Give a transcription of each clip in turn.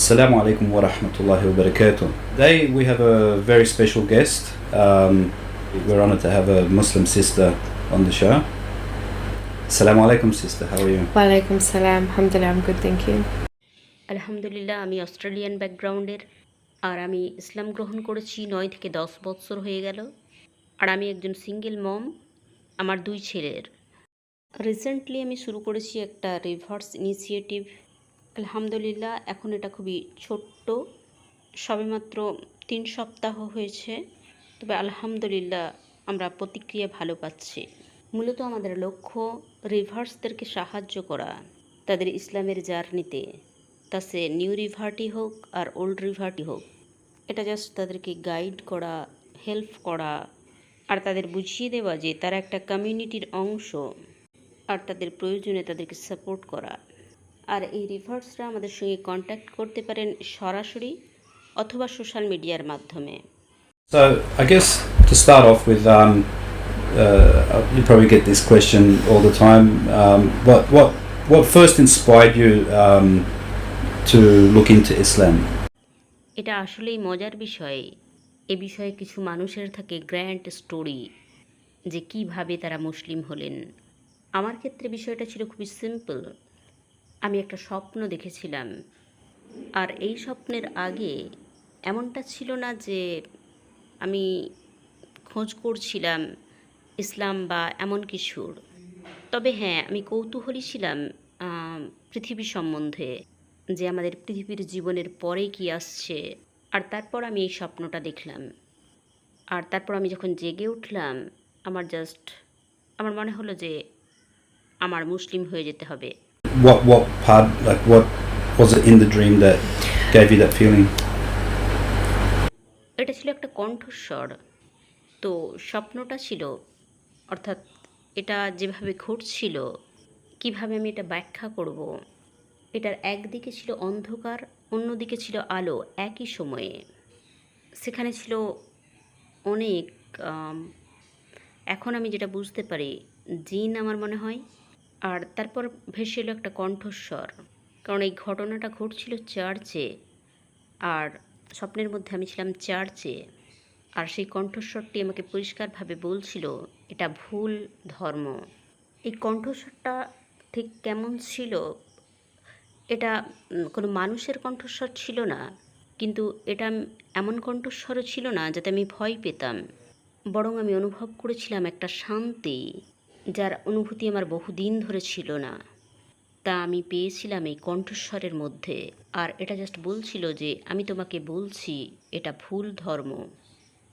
Assalamu alaikum wa rahmatullahi wa barakatuh. Today we have a very special guest. Um, we're honored to have a Muslim sister on the show. Assalamu alaikum, sister. How are you? Walaikum salam. Alhamdulillah, I'm good, thank you. আলহামদুলিল্লাহ আমি Australian ব্যাকগ্রাউন্ডের আর আমি ইসলাম গ্রহণ করেছি নয় থেকে দশ বছর হয়ে গেল আর আমি একজন সিঙ্গেল মম আমার দুই ছেলের রিসেন্টলি আমি শুরু করেছি একটা রিভার্স ইনিশিয়েটিভ আলহামদুলিল্লাহ, এখন এটা খুবই ছোট্ট। সবেমাত্র তিন সপ্তাহ হয়েছে, তবে আলহামদুলিল্লাহ আমরা প্রতিক্রিয়া ভালো পাচ্ছি। মূলত আমাদের লক্ষ্য রিভার্সদেরকে সাহায্য করা, তাদের ইসলামের জার্নিতে। তা সে নিউ রিভার্টি হোক আর ওল্ড রিভার্টি হোক, এটা জাস্ট তাদেরকে গাইড করা হেল্প করা, আর তাদের বুঝিয়ে দেওয়া যে তারা একটা কমিউনিটির অংশ, আর তাদের প্রয়োজনে তাদেরকে সাপোর্ট করা। আর এই রিভার্সরা আমাদের সঙ্গে কন্ট্যাক্ট করতে পারেন সরাসরি অথবা সোশ্যাল মিডিয়ার মাধ্যমে So, I guess to start off with, um, uh, you probably get this question all the time. Um, what what what first inspired you um, to look into Islam? এটা আসলেই মজার বিষয় এ বিষয়ে কিছু মানুষের থাকে গ্র্যান্ড স্টোরি যে কীভাবে তারা মুসলিম হলেন আমার ক্ষেত্রে বিষয়টা ছিল খুবই সিম্পল আমি একটা স্বপ্ন দেখেছিলাম। আর এই স্বপ্নের আগে এমনটা ছিল না যে আমি খোঁজ করছিলাম ইসলাম বা এমন কিছুর। তবে হ্যাঁ আমি কৌতূহলী ছিলাম পৃথিবী সম্বন্ধে যে আমাদের পৃথিবীর জীবনের পরে কি আসছে। আর তারপর আমি এই স্বপ্নটা দেখলাম। আর তারপর আমি যখন জেগে উঠলাম, আমার জাস্ট আমার মনে হলো যে আমার মুসলিম হয়ে যেতে হবে। What what part, like, what was it in the dream that gave you that feeling? এটা ছিল একটা কণ্ঠস্বর তো স্বপ্নটা ছিল, অর্থাৎ এটা যেভাবে ঘটছিল কীভাবে আমি এটা ব্যাখ্যা করব, এটার একদিকে ছিল অন্ধকার, অন্যদিকে ছিল আলো, একই সময়ে সেখানে ছিল অনেক এখন আমি যেটা বুঝতে পারি, জিন আমার মনে হয় আর তারপর ভেসে এলো একটা কণ্ঠস্বর। কারণ এই ঘটনাটা ঘটছিল চার্চে, আর স্বপ্নের মধ্যে আমি ছিলাম চার্চে, আর সেই কণ্ঠস্বরটি আমাকে পরিষ্কারভাবে বলছিল, এটা ভুল ধর্ম। এই কণ্ঠস্বরটা ঠিক কেমন ছিল? এটা কোনো মানুষের কণ্ঠস্বর ছিল না, কিন্তু এটা এমন কণ্ঠস্বরও ছিল না যাতে আমি ভয় পেতাম। বরং আমি অনুভব করেছিলাম একটা শান্তি। যার অনুভূতি আমার বহুদিন ধরে ছিল না। তা আমি পেয়েছিলাম এই কণ্ঠস্বরের মধ্যে। আর এটা জাস্ট বলছিল যে, আমি তোমাকে বলছি, এটা ভুল ধর্ম।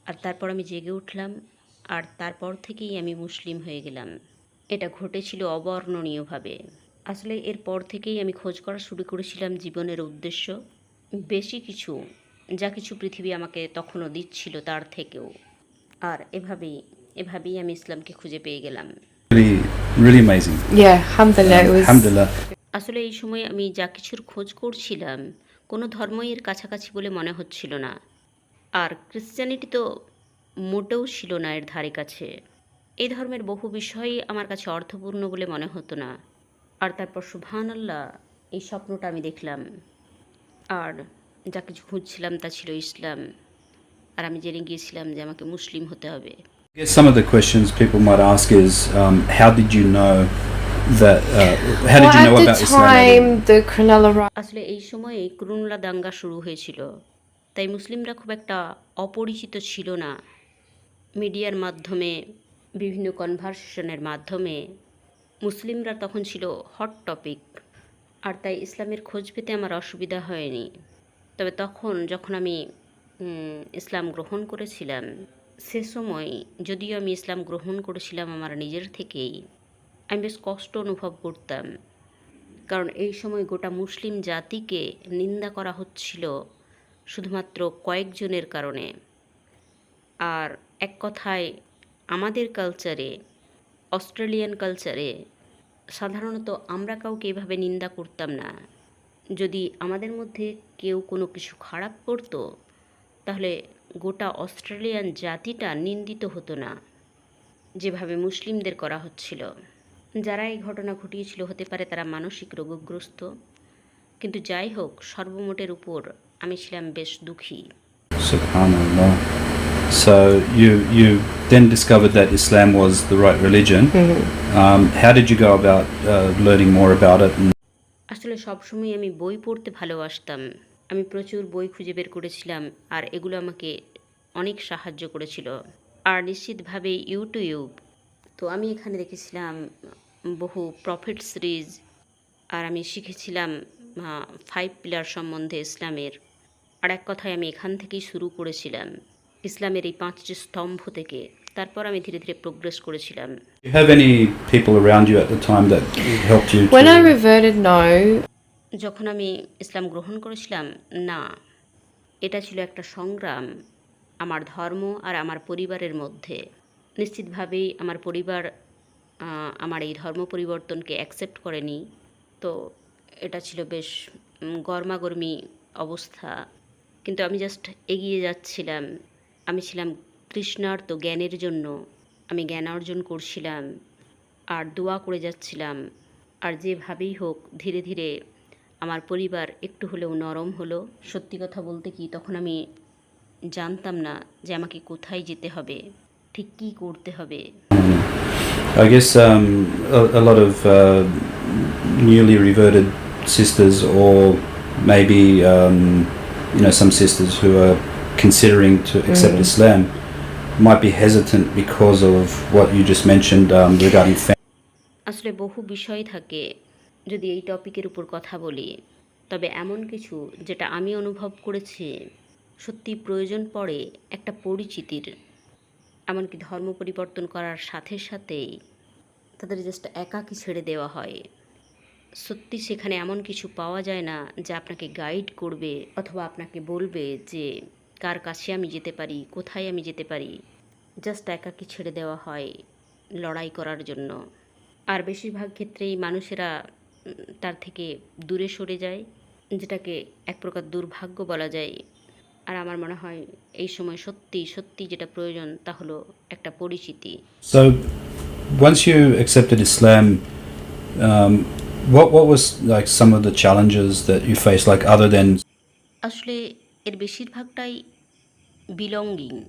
আর তারপর আমি জেগে উঠলাম, আর তারপর থেকেই আমি মুসলিম হয়ে গেলাম। এটা ঘটেছিল অবর্ণনীয়ভাবে। আসলে এরপর থেকেই আমি খোঁজ করা শুরু করেছিলাম জীবনের উদ্দেশ্য। বেশি কিছু, যা কিছু পৃথিবী আমাকে তখনও দিচ্ছিল তার থেকেও। আর এভাবেই এভাবেই আমি ইসলামকে খুঁজে পেয়ে গেলাম। Really, really amazing. Yeah, Alhamdulillah, it. Alhamdulillah. আসলে এই সময় আমি যা কিছুর খোঁজ করছিলাম কোনো ধর্মই এর কাছাকাছি বলে মনে হচ্ছিল না আর ক্রিশ্চিয়ানিটি তো মোটেও ছিল না এর ধারে কাছে এই ধর্মের বহু বিষয়ই আমার কাছে অর্থপূর্ণ বলে মনে হতো না আর তারপর সুবহান আল্লাহ এই স্বপ্নটা আমি দেখলাম আর যা কিছু খুঁজছিলাম তা ছিল ইসলাম আর আমি জেনে গিয়েছিলাম যে আমাকে মুসলিম হতে হবে guess some of the questions people might ask is, um, how did you know that? Uh, how did you know at about the Islam? time, the Cronulla riot আসলে এই সময়ে ক্রুনলা দাঙ্গা শুরু হয়েছিল তাই মুসলিমরা খুব একটা অপরিচিত ছিল না মিডিয়ার মাধ্যমে বিভিন্ন কনভারসেশনের মাধ্যমে মুসলিমরা তখন ছিল হট টপিক আর তাই ইসলামের খোঁজ পেতে আমার অসুবিধা হয়নি তবে তখন যখন আমি ইসলাম গ্রহণ করেছিলাম সে সময় যদিও আমি ইসলাম গ্রহণ করেছিলাম আমার নিজের থেকেই, আমি বেশ কষ্ট অনুভব করতাম। কারণ এই সময় গোটা মুসলিম জাতিকে নিন্দা করা হচ্ছিল শুধুমাত্র কয়েকজনের কারণে। আর এক কথায়, আমাদের কালচারে অস্ট্রেলিয়ান কালচারে সাধারণত আমরা কাউকে এভাবে নিন্দা করতাম না। যদি আমাদের মধ্যে কেউ কোনো কিছু খারাপ করতো তাহলে গোটা অস্ট্রেলিয়ান জাতিটা নিন্দিত হতো না যেভাবে মুসলিমদের করা হচ্ছিল যারা এই ঘটনা ঘটিয়েছিল হতে পারে তারা মানসিক রোগগ্রস্ত কিন্তু যাই হোক সর্বমোটের উপর আমি ছিলাম বেশ দুঃখী. So you you then discovered that Islam was the right religion. Mm-hmm. Um, how did you go about uh, learning more about it? আসলে সবসময় আমি বই পড়তে ভালোবাসতাম আমি প্রচুর বই খুঁজে বের করেছিলাম আর এগুলো আমাকে অনেক সাহায্য করেছিল আর নিশ্চিতভাবে ইউটিউব তো আমি এখানে দেখেছিলাম বহু প্রফিট সিরিজ আর আমি শিখেছিলাম ফাইভ পিলার সম্বন্ধে ইসলামের আর এক কথায় আমি এখান থেকেই শুরু করেছিলাম ইসলামের এই পাঁচটি স্তম্ভ থেকে তারপর আমি ধীরে ধীরে প্রোগ্রেস করেছিলাম? When I reverted, no. যখন আমি ইসলাম গ্রহণ করেছিলাম, না, এটা ছিল একটা সংগ্রাম আমার ধর্ম আর আমার পরিবারের মধ্যে। নিশ্চিতভাবেই আমার পরিবার আমার এই ধর্ম পরিবর্তনকে অ্যাকসেপ্ট করেনি। তো এটা ছিল বেশ গরমাগর্মি অবস্থা। কিন্তু আমি জাস্ট এগিয়ে যাচ্ছিলাম। আমি ছিলাম তৃষ্ণার্ত জ্ঞানের জন্য। আমি জ্ঞান অর্জন করছিলাম। আর দোয়া করে যাচ্ছিলাম। আর যেভাবেই হোক, ধীরে ধীরে আমার পরিবার একটু হলেও নরম হলো সত্যি কথা বলতে কি তখন আমি জানতাম না যে আমাকে কোথায় যেতে হবে ঠিক কী করতে হবে I guess um, a, a lot of uh, newly reverted sisters, or maybe um, you know some sisters who are considering to accept mm. Islam, might be hesitant because of what you just mentioned um, regarding family. আসলে বহু বিষয় থাকে যদি এই টপিকের উপর কথা বলি, তবে এমন কিছু যেটা আমি অনুভব করেছি, সত্যি প্রয়োজন পড়ে একটা পরিচিতির। এমনকি ধর্ম পরিবর্তন করার সাথে সাথেই তাদের জাস্ট একাকী ছেড়ে দেওয়া হয়। সত্যি সেখানে এমন কিছু পাওয়া যায় না যা আপনাকে গাইড করবে অথবা আপনাকে বলবে যে, কার কাছে আমি যেতে পারি? কোথায় আমি যেতে পারি? জাস্ট একাকী ছেড়ে দেওয়া হয় লড়াই করার জন্য। আর বেশিরভাগ ক্ষেত্রেই মানুষেরা তার থেকে দূরে সরে যায় যেটাকে এক প্রকার দুর্ভাগ্য বলা যায়। আর আমার মনে হয় এই সময় সত্যি সত্যি যেটা প্রয়োজন তা হলো একটা পরিচিতি। So, once you accepted Islam, um, what what was like some of the challenges that you faced, like other than আসলে এর বেশিরভাগটাই বিলঙ্গিং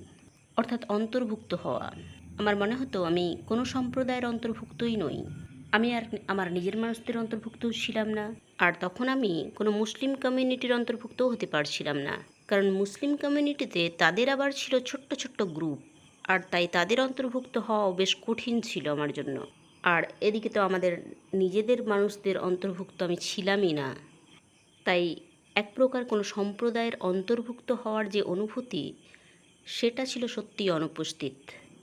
অর্থাৎ অন্তর্ভুক্ত হওয়া। আমার মনে হতো আমি কোনো সম্প্রদায়ের অন্তর্ভুক্তই নই। আমি আর আমার নিজের মানুষদের অন্তর্ভুক্তও ছিলাম না। আর তখন আমি কোনো মুসলিম কমিউনিটির অন্তর্ভুক্তও হতে পারছিলাম না। কারণ মুসলিম কমিউনিটিতে তাদের আবার ছিল ছোট্ট ছোট্ট গ্রুপ আর তাই তাদের অন্তর্ভুক্ত হওয়াও বেশ কঠিন ছিল আমার জন্য। আর এদিকে তো আমাদের নিজেদের মানুষদের অন্তর্ভুক্ত আমি ছিলামই না। তাই এক প্রকার কোনো সম্প্রদায়ের অন্তর্ভুক্ত হওয়ার যে অনুভূতি, সেটা ছিল সত্যি অনুপস্থিত।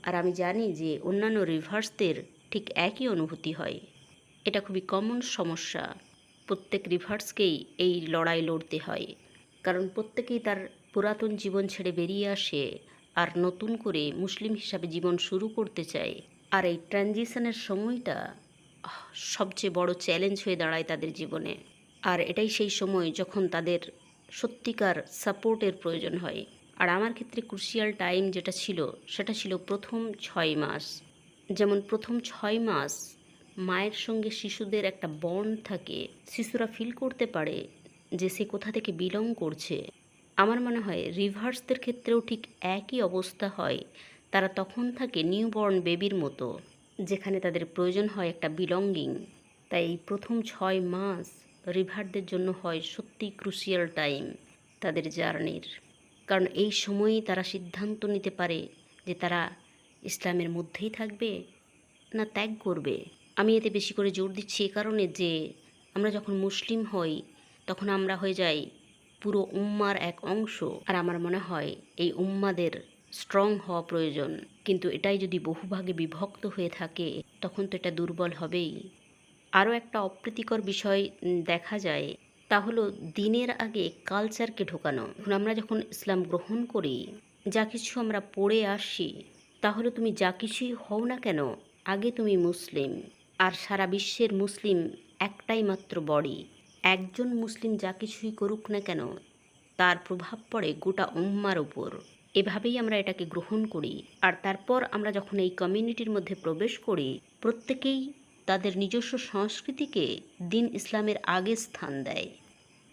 আর আমি জানি যে অন্যান্য রিভার্সদের ঠিক একই অনুভূতি হয়। এটা খুবই কমন সমস্যা। প্রত্যেক রিভার্সকেই এই লড়াই লড়তে হয়। কারণ প্রত্যেকেই তার পুরাতন জীবন ছেড়ে বেরিয়ে আসে আর নতুন করে মুসলিম হিসাবে জীবন শুরু করতে চায়। আর এই ট্রানজিশনের সময়টা সবচেয়ে বড় চ্যালেঞ্জ হয়ে দাঁড়ায় তাদের জীবনে। আর এটাই সেই সময় যখন তাদের সত্যিকার সাপোর্টের প্রয়োজন হয়। আর আমার ক্ষেত্রে ক্রুশিয়াল টাইম যেটা ছিল, সেটা ছিল প্রথম ছয় মাস। যেমন প্রথম ছয় মাস মায়ের সঙ্গে শিশুদের একটা বন্ড থাকে, শিশুরা ফিল করতে পারে যে সে কোথা থেকে বিলং করছে। আমার মনে হয় রিভার্সদের ক্ষেত্রেও ঠিক একই অবস্থা হয়। তারা তখন থাকে নিউবর্ন বেবির মতো, যেখানে তাদের প্রয়োজন হয় একটা বিলঙ্গিং তাই এই প্রথম ছয় মাস রিভারদের জন্য হয় সত্যি ক্রুশিয়াল টাইম তাদের জার্নির। কারণ এই সময়েই তারা সিদ্ধান্ত নিতে পারে যে তারা ইসলামের মধ্যেই থাকবে না ত্যাগ করবে? আমি এতে বেশি করে জোর দিচ্ছি এ কারণে যে আমরা যখন মুসলিম হই, তখন আমরা হয়ে যাই পুরো উম্মার এক অংশ। আর আমার মনে হয় এই উম্মাদের স্ট্রং হওয়া প্রয়োজন। কিন্তু এটাই যদি বহুভাগে বিভক্ত হয়ে থাকে, তখন তো এটা দুর্বল হবেই। আরও একটা অপ্রীতিকর বিষয় দেখা যায়, তা হলো দিনের আগে কালচারকে ঢোকানো। আমরা যখন ইসলাম গ্রহণ করি, যা কিছু আমরা পড়ে আসি তাহলে তুমি যা কিছুই হও না কেন, আগে তুমি মুসলিম। আর সারা বিশ্বের মুসলিম একটাই মাত্র বডি। একজন মুসলিম যা কিছুই করুক না কেন, তার প্রভাব পড়ে গোটা উম্মার উপর। এভাবেই আমরা এটাকে গ্রহণ করি। আর তারপর আমরা যখন এই কমিউনিটির মধ্যে প্রবেশ করি, প্রত্যেকেই তাদের নিজস্ব সংস্কৃতিকে দিন ইসলামের আগে স্থান দেয়।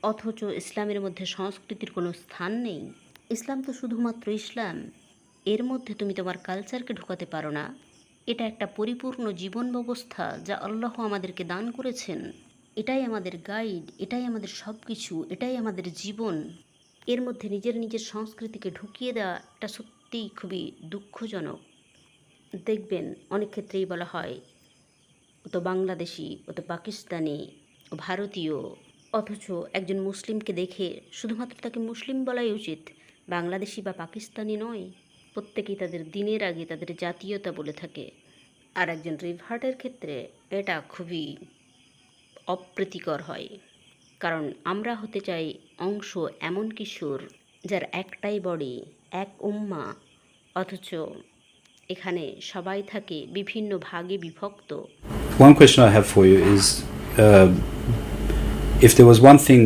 অথচ ইসলামের মধ্যে সংস্কৃতির কোনো স্থান নেই। ইসলাম তো শুধুমাত্র ইসলাম। এর মধ্যে তুমি তোমার কালচারকে ঢোকাতে পারো না। এটা একটা পরিপূর্ণ জীবন ব্যবস্থা যা আল্লাহ আমাদেরকে দান করেছেন। এটাই আমাদের গাইড এটাই আমাদের সব কিছু এটাই আমাদের জীবন। এর মধ্যে নিজের নিজের সংস্কৃতিকে ঢুকিয়ে দেওয়া এটা সত্যিই খুবই দুঃখজনক। দেখবেন, অনেক ক্ষেত্রেই বলা হয়, ও তো বাংলাদেশি, ও তো পাকিস্তানি, ও ভারতীয়, অথচ একজন মুসলিমকে দেখে শুধুমাত্র তাকে মুসলিম বলাই উচিত, বাংলাদেশি বা পাকিস্তানি নয়। প্রত্যেকেই তাদের দিনের আগে তাদের জাতীয়তা বলে থাকে। আর একজন রিভার্টের ক্ষেত্রে এটা খুবই অপ্রীতিকর হয়। কারণ আমরা হতে চাই অংশ এমন কিশোর যার একটাই বডি এক উম্মা অথচ এখানে সবাই থাকে বিভিন্ন ভাগে বিভক্ত। One question I have for you is uh, if there was one thing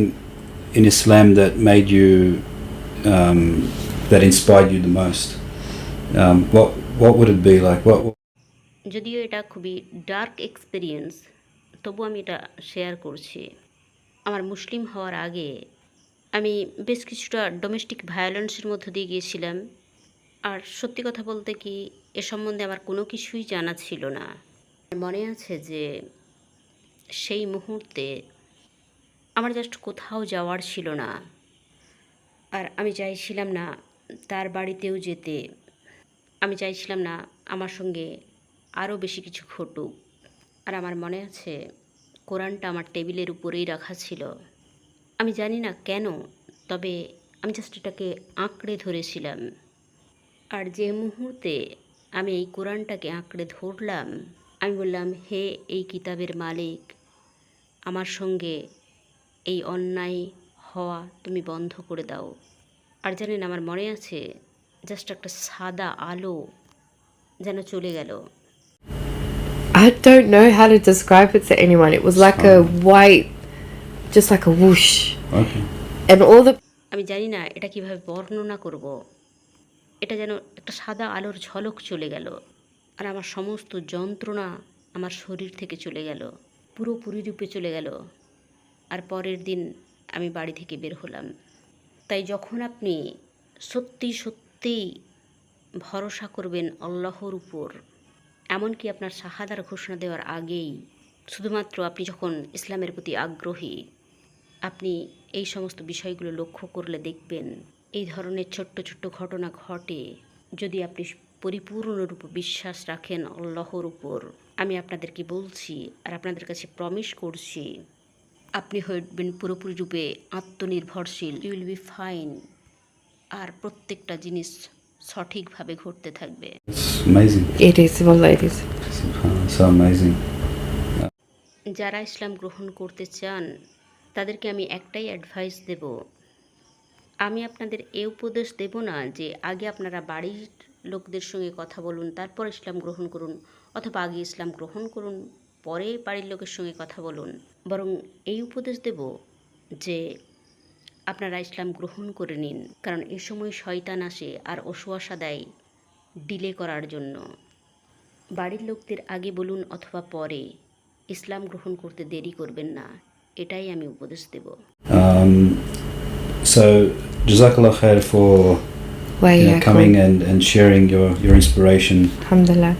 in Islam that made you, um, that inspired you the most, What, যদিও এটা খুবই ডার্ক এক্সপিরিয়েন্স তবু আমি এটা শেয়ার করছি। আমার মুসলিম হওয়ার আগে আমি বেশ কিছুটা ডোমেস্টিক ভায়োলেন্সের মধ্য দিয়ে গিয়েছিলাম। আর সত্যি কথা বলতে কি এ সম্বন্ধে আমার কোনো কিছুই জানা ছিল না। মনে আছে যে সেই মুহূর্তে আমার জাস্ট কোথাও যাওয়ার ছিল না। আর আমি চাইছিলাম না তার বাড়িতেও যেতে। আমি চাইছিলাম না আমার সঙ্গে আরও বেশি কিছু ঘটুক। আর আমার মনে আছে, কোরআনটা আমার টেবিলের উপরেই রাখা ছিল। আমি জানি না কেন, তবে আমি জাস্ট এটাকে আঁকড়ে ধরেছিলাম। আর যে মুহূর্তে আমি এই কোরআনটাকে আঁকড়ে ধরলাম, আমি বললাম, হে এই কিতাবের মালিক, আমার সঙ্গে এই অন্যায় হওয়া তুমি বন্ধ করে দাও। আর জানেন, আমার মনে আছে জাস্ট একটা সাদা আলো যেন চলে গেল I don't know how to describe it to anyone. It was like a white, just like a whoosh. okay. And all the আমি জানি না এটা কীভাবে বর্ণনা করব এটা যেন একটা সাদা আলোর ঝলক চলে গেল আর আমার সমস্ত যন্ত্রণা আমার শরীর থেকে চলে গেল পুরোপুরি রূপে চলে গেল আর পরের দিন আমি বাড়ি থেকে বের হলাম তাই যখন আপনি সত্যি সত্যিই ভরসা করবেন আল্লাহর উপর। এমনকি আপনার শাহাদার ঘোষণা দেওয়ার আগেই, শুধুমাত্র আপনি যখন ইসলামের প্রতি আগ্রহী, আপনি এই সমস্ত বিষয়গুলো লক্ষ্য করলে দেখবেন এই ধরনের ছোট্ট ছোট্ট ঘটনা ঘটে যদি আপনি পরিপূর্ণরূপে বিশ্বাস রাখেন আল্লাহর উপর। আমি আপনাদেরকে বলছি আর আপনাদের কাছে প্রমিস করছি, আপনি হইবেন পুরোপুরি রূপে আত্মনির্ভরশীল। ইউল বি ফাইন আর প্রত্যেকটা জিনিস সঠিকভাবে ঘটতে থাকবে. যারা ইসলাম গ্রহণ করতে চান তাদেরকে আমি একটাই অ্যাডভাইস দেব। আমি আপনাদের এ উপদেশ দেব না যে আগে আপনারা বাড়ির লোকদের সঙ্গে কথা বলুন তারপর ইসলাম গ্রহণ করুন অথবা আগে ইসলাম গ্রহণ করুন পরে বাড়ির লোকের সঙ্গে কথা বলুন। বরং এই উপদেশ দেব যে আপনারা ইসলাম গ্রহণ করে নিন কারণ এ সময় শয়তান আসে আর অসুয়াশা দেয় ডিলে করার জন্য। বাড়ির লোকদের আগে বলুন অথবা পরে ইসলাম গ্রহণ করতে দেরি করবেন না এটাই আমি উপদেশ দেব। Um, so, Jazakallah khair for you know, coming and, and sharing your, your inspiration. Alhamdulillah.